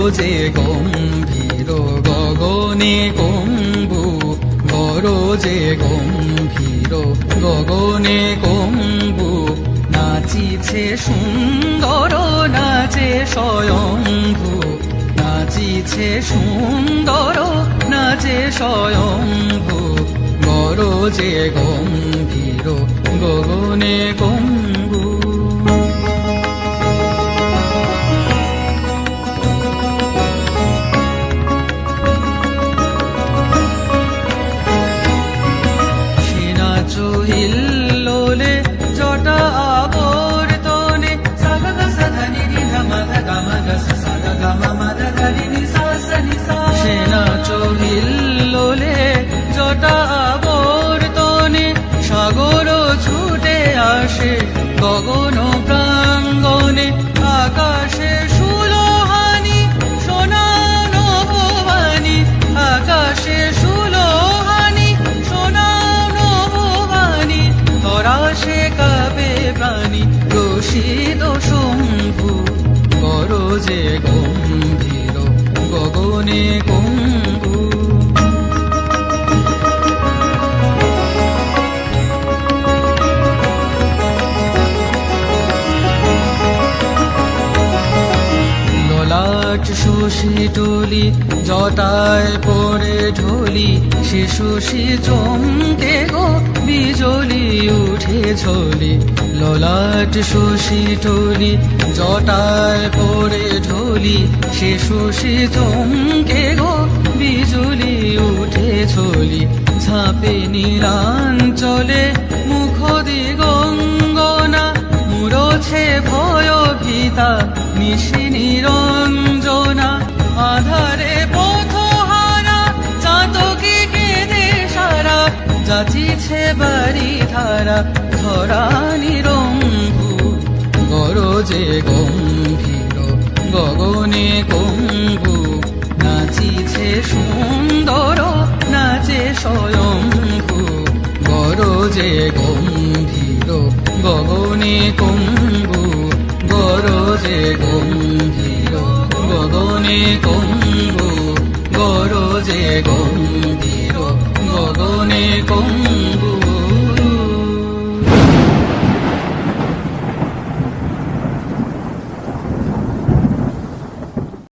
গরজে গম্ভীর গগনে কম্বু গরজে গম্ভীর গগনে কম্বু, নাচিছে সুন্দর, নাচে স্বয়ম্ভু, নাচিছে সুন্দর, নাচে স্বয়ম্ভু গরজে গম্ভীর গগনে কম্বু আসে গগন প্রাঙ্গনে আকাশে সুলোহানি, সোনানো ভবানী আকাশে সুলোহানি, সোনানো ভবানী তরাসে কাবে প্রাণী রশিদ শম্ভু গরজে গম্ভীর গগনে কম্ভু ললাট শশী টুলি, জটায় পড়ে ঢলি, সে শশী চমকে গো, বিজলি উঠে ঝলি। ললাট শশী টুলি, জটায় পড়ে ঢলি, সে শশী চমকে গো, বিজলি উঠে ঝলি। ঝাঁপে নীলাঞ্চলে মুখ দিগঙ্গনা মুরছে ভয় ভীতা নিশি যাচিছে বাড়ি ধারা ধরা নিরম্ভু গরজে গম্ভীর, গগনে কম্বু নাচিছে সুন্দর, নাচে স্বয়ম্ভু। গরজে গম্ভীর, গগনে কম্বু গরজে গম্ভীর, গগনে কম্বু গরজে গম্ভীর। 共。